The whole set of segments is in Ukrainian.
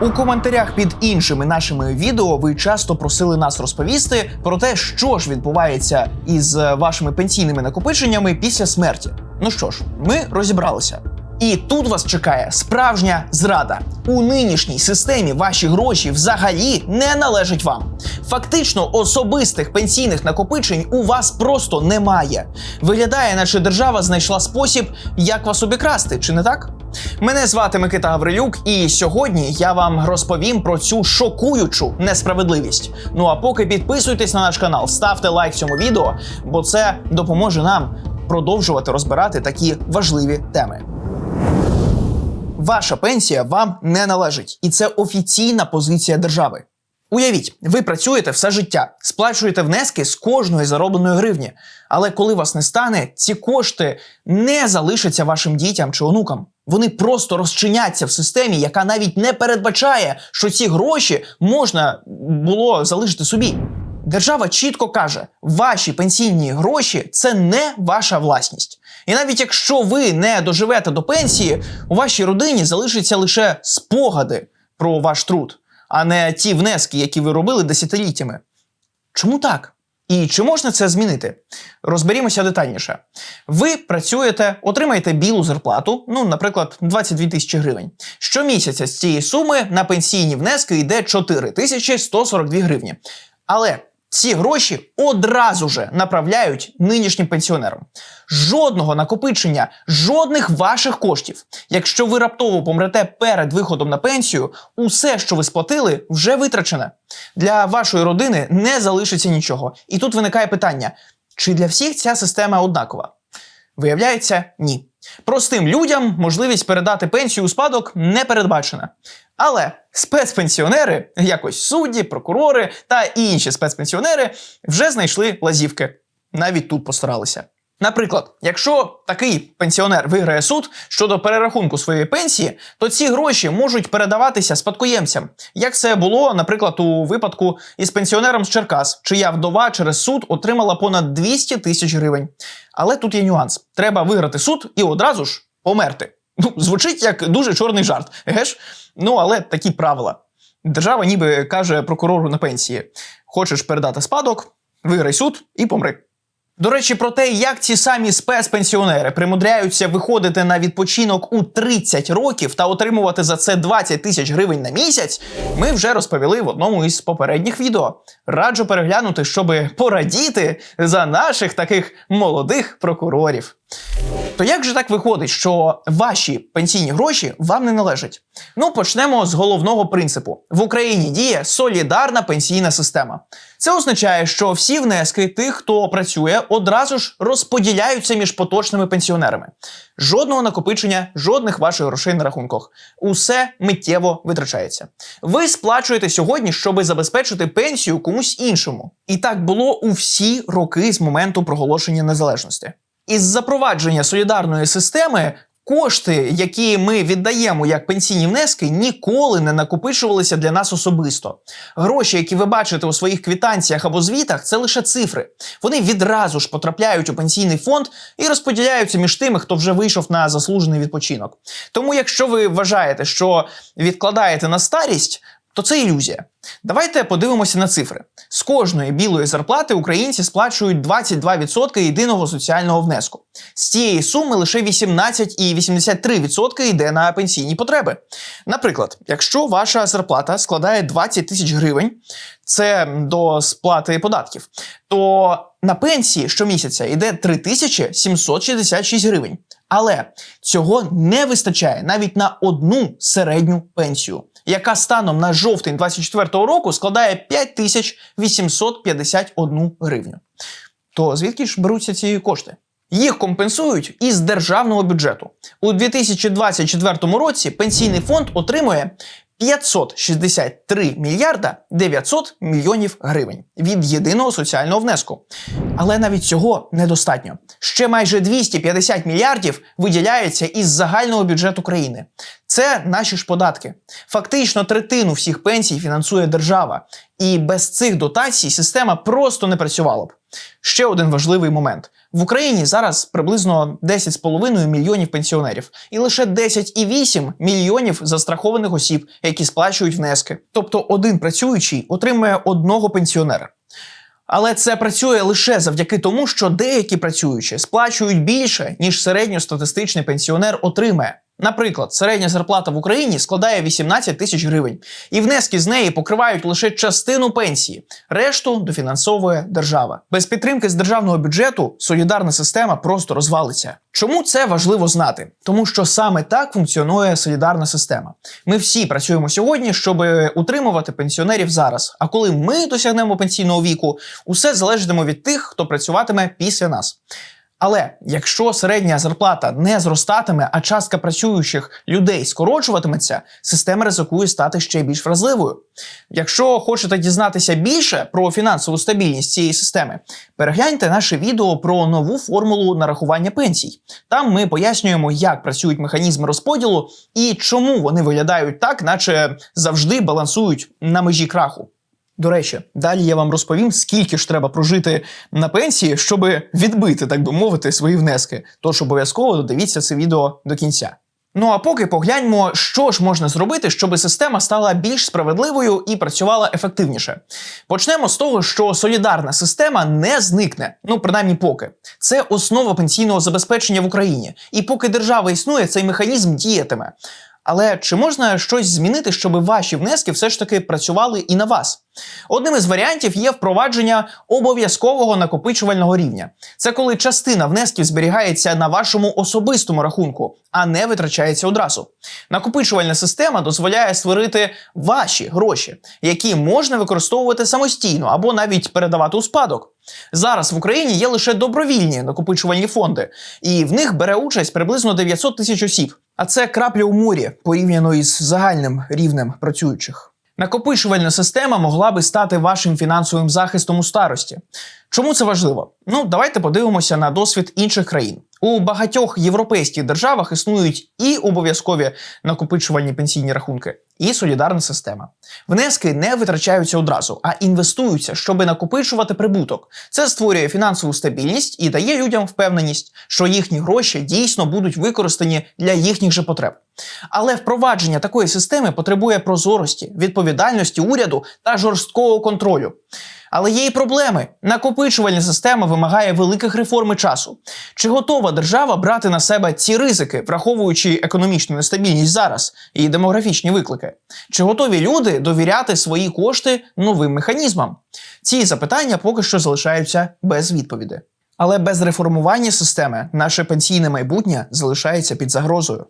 У коментарях під іншими нашими відео ви часто просили нас розповісти про те, що ж відбувається із е, вашими пенсійними накопиченнями після смерті. Ну що ж, ми розібралися. І тут вас чекає справжня зрада. У нинішній системі ваші гроші взагалі не належать вам. Фактично, особистих пенсійних накопичень у вас просто немає. Виглядає, наче держава знайшла спосіб, як вас обікрасти, чи не так? Мене звати Микита Гаврилюк, і сьогодні я вам розповім про цю шокуючу несправедливість. Ну а поки підписуйтесь на наш канал, ставте лайк цьому відео, бо це допоможе нам продовжувати розбирати такі важливі теми. Ваша пенсія вам не належить, і це офіційна позиція держави. Уявіть, ви працюєте все життя, сплачуєте внески з кожної заробленої гривні. Але коли вас не стане, ці кошти не залишаться вашим дітям чи онукам. Вони просто розчиняться в системі, яка навіть не передбачає, що ці гроші можна було залишити собі. Держава чітко каже: ваші пенсійні гроші це не ваша власність. І навіть якщо ви не доживете до пенсії, у вашій родині залишаться лише спогади про ваш труд, а не ті внески, які ви робили десятиліттями. Чому так? І чи можна це змінити? Розберімося детальніше. Ви працюєте, отримаєте білу зарплату, ну, наприклад, 22 тисячі гривень. Щомісяця з цієї суми на пенсійні внески йде 4 тисячі 142 гривні. Але ці гроші одразу же направляють нинішнім пенсіонерам. Жодного накопичення, жодних ваших коштів. Якщо ви раптово помрете перед виходом на пенсію, усе, що ви сплатили, вже витрачене. Для вашої родини не залишиться нічого. І тут виникає питання: чи для всіх ця система однакова? Виявляється, ні. Простим людям можливість передати пенсію у спадок не передбачена. Але спецпенсіонери, якось судді, прокурори та інші спецпенсіонери вже знайшли лазівки. Навіть тут постаралися. Наприклад, якщо такий пенсіонер виграє суд щодо перерахунку своєї пенсії, то ці гроші можуть передаватися спадкоємцям, як це було, наприклад, у випадку із пенсіонером з Черкас, чия вдова через суд отримала понад 200 тисяч гривень. Але тут є нюанс: треба виграти суд і одразу ж померти. Ну, звучить як дуже чорний жарт, геш? Ну, але такі правила. Держава ніби каже прокурору на пенсії: хочеш передати спадок, виграй суд і помри. До речі, про те, як ці самі спецпенсіонери примудряються виходити на відпочинок у 30 років та отримувати за це 20 тисяч гривень на місяць, ми вже розповіли в одному із попередніх відео. Раджу переглянути, щоби порадіти за наших таких молодих прокурорів. То як же так виходить, що ваші пенсійні гроші вам не належать? Ну почнемо з головного принципу: в Україні діє солідарна пенсійна система. Це означає, що всі внески тих, хто працює, одразу ж розподіляються між поточними пенсіонерами. Жодного накопичення, жодних ваших грошей на рахунках. Усе миттєво витрачається. Ви сплачуєте сьогодні, щоби забезпечити пенсію комусь іншому. І так було у всі роки з моменту проголошення незалежності. Із запровадження солідарної системи кошти, які ми віддаємо як пенсійні внески, ніколи не накопичувалися для нас особисто. Гроші, які ви бачите у своїх квитанціях або звітах, це лише цифри. Вони відразу ж потрапляють у пенсійний фонд і розподіляються між тими, хто вже вийшов на заслужений відпочинок. Тому, якщо ви вважаєте, що відкладаєте на старість, то це ілюзія. Давайте подивимося на цифри. З кожної білої зарплати українці сплачують 22% єдиного соціального внеску. З цієї суми лише 18,83% йде на пенсійні потреби. Наприклад, якщо ваша зарплата складає 20 тисяч гривень, це до сплати податків, то на пенсії щомісяця йде 3766 гривень. Але цього не вистачає навіть на одну середню пенсію, яка станом на жовтень 2024 року складає 5851 гривню. То звідки ж беруться ці кошти? Їх компенсують із державного бюджету. У 2024 році пенсійний фонд отримує 563 мільярда 900 мільйонів гривень від єдиного соціального внеску. Але навіть цього недостатньо. Ще майже 250 мільярдів виділяється із загального бюджету країни. Це наші ж податки. Фактично третину всіх пенсій фінансує держава, і без цих дотацій система просто не працювала б. Ще один важливий момент: в Україні зараз приблизно 10,5 мільйонів пенсіонерів, і лише 10,8 мільйонів застрахованих осіб, які сплачують внески. Тобто один працюючий отримує одного пенсіонера. Але це працює лише завдяки тому, що деякі працюючі сплачують більше, ніж середньостатистичний пенсіонер отримає. Наприклад, середня зарплата в Україні складає 18 тисяч гривень, і внески з неї покривають лише частину пенсії, решту дофінансовує держава. Без підтримки з державного бюджету солідарна система просто розвалиться. Чому це важливо знати? Тому що саме так функціонує солідарна система. Ми всі працюємо сьогодні, щоб утримувати пенсіонерів зараз. А коли ми досягнемо пенсійного віку, усе залежатиме від тих, хто працюватиме після нас. Але якщо середня зарплата не зростатиме, а частка працюючих людей скорочуватиметься, система ризикує стати ще більш вразливою. Якщо хочете дізнатися більше про фінансову стабільність цієї системи, перегляньте наше відео про нову формулу нарахування пенсій. Там ми пояснюємо, як працюють механізми розподілу і чому вони виглядають так, наче завжди балансують на межі краху. До речі, далі я вам розповім, скільки ж треба прожити на пенсії, щоб відбити, так би мовити, свої внески. Тож обов'язково додивіться це відео до кінця. Ну а поки погляньмо, що ж можна зробити, щоб система стала більш справедливою і працювала ефективніше. Почнемо з того, що солідарна система не зникне, ну принаймні поки. Це основа пенсійного забезпечення в Україні. І поки держава існує, цей механізм діятиме. Але чи можна щось змінити, щоб ваші внески все ж таки працювали і на вас? Одним із варіантів є впровадження обов'язкового накопичувального рівня. Це коли частина внесків зберігається на вашому особистому рахунку, а не витрачається одразу. Накопичувальна система дозволяє створити ваші гроші, які можна використовувати самостійно або навіть передавати у спадок. Зараз в Україні є лише добровільні накопичувальні фонди, і в них бере участь приблизно 900 тисяч осіб. А це крапля у морі порівняно із загальним рівнем працюючих. Накопичувальна система могла би стати вашим фінансовим захистом у старості. Чому це важливо? Ну, давайте подивимося на досвід інших країн. У багатьох європейських державах існують і обов'язкові накопичувальні пенсійні рахунки, і солідарна система. Внески не витрачаються одразу, а інвестуються, щоб накопичувати прибуток. Це створює фінансову стабільність і дає людям впевненість, що їхні гроші дійсно будуть використані для їхніх же потреб. Але впровадження такої системи потребує прозорості, відповідальності уряду та жорсткого контролю. Але є і проблеми. Накопичувальна система вимагає великих реформ і часу. Чи готова держава брати на себе ці ризики, враховуючи економічну нестабільність зараз і демографічні виклики? Чи готові люди довіряти свої кошти новим механізмам? Ці запитання поки що залишаються без відповіді. Але без реформування системи наше пенсійне майбутнє залишається під загрозою.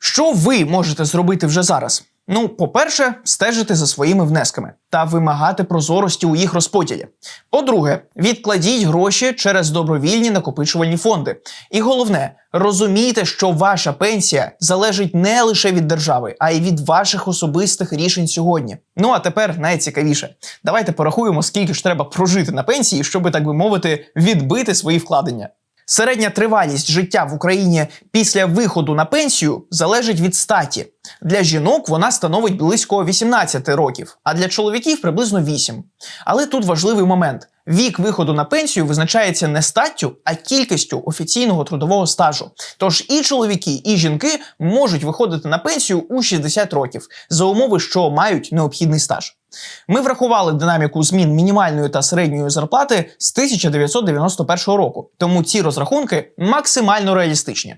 Що ви можете зробити вже зараз? Ну, по-перше, стежити за своїми внесками та вимагати прозорості у їх розподілі. По-друге, відкладіть гроші через добровільні накопичувальні фонди. І головне, розумійте, що ваша пенсія залежить не лише від держави, а й від ваших особистих рішень сьогодні. Ну а тепер найцікавіше. Давайте порахуємо, скільки ж треба прожити на пенсії, щоб так би мовити, відбити свої вкладення. Середня тривалість життя в Україні після виходу на пенсію залежить від статі. Для жінок вона становить близько 18 років, а для чоловіків приблизно 8. Але тут важливий момент: вік виходу на пенсію визначається не статтю, а кількістю офіційного трудового стажу. Тож і чоловіки, і жінки можуть виходити на пенсію у 60 років за умови, що мають необхідний стаж. Ми врахували динаміку змін мінімальної та середньої зарплати з 1991 року, тому ці розрахунки максимально реалістичні.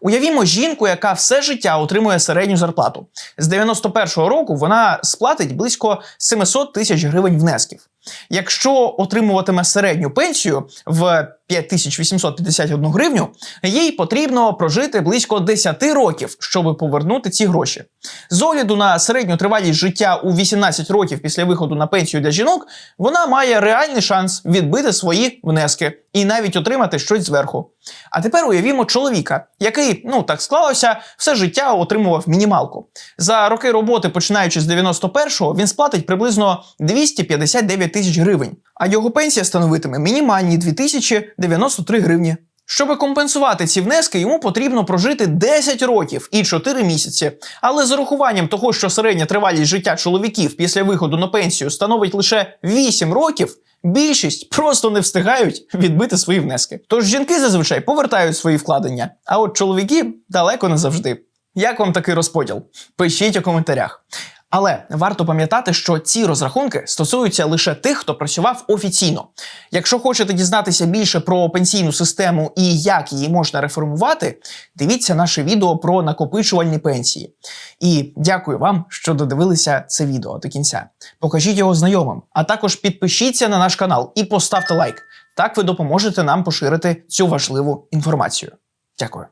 Уявімо жінку, яка все життя отримує середню зарплату. З 91-го року вона сплатить близько 700 тисяч гривень внесків. Якщо отримуватиме середню пенсію в 5851 гривню, їй потрібно прожити близько 10 років, щоб повернути ці гроші. З огляду на середню тривалість життя у 18 років після виходу на пенсію для жінок, вона має реальний шанс відбити свої внески і навіть отримати щось зверху. А тепер уявімо чоловіка, який, ну так склалося, все життя отримував мінімалку. За роки роботи, починаючи з 91-го, він сплатить приблизно 259 тисяч гривень, а його пенсія становитиме мінімальні 2093 гривні. Щоб компенсувати ці внески, йому потрібно прожити 10 років і 4 місяці. Але з урахуванням того, що середня тривалість життя чоловіків після виходу на пенсію становить лише 8 років, більшість просто не встигають відбити свої внески. Тож жінки зазвичай повертають свої вкладення, а от чоловіки далеко не завжди. Як вам такий розподіл? Пишіть у коментарях. Але варто пам'ятати, що ці розрахунки стосуються лише тих, хто працював офіційно. Якщо хочете дізнатися більше про пенсійну систему і як її можна реформувати, дивіться наше відео про накопичувальні пенсії. І дякую вам, що додивилися це відео до кінця. Покажіть його знайомим, а також підпишіться на наш канал і поставте лайк. Так ви допоможете нам поширити цю важливу інформацію. Дякую.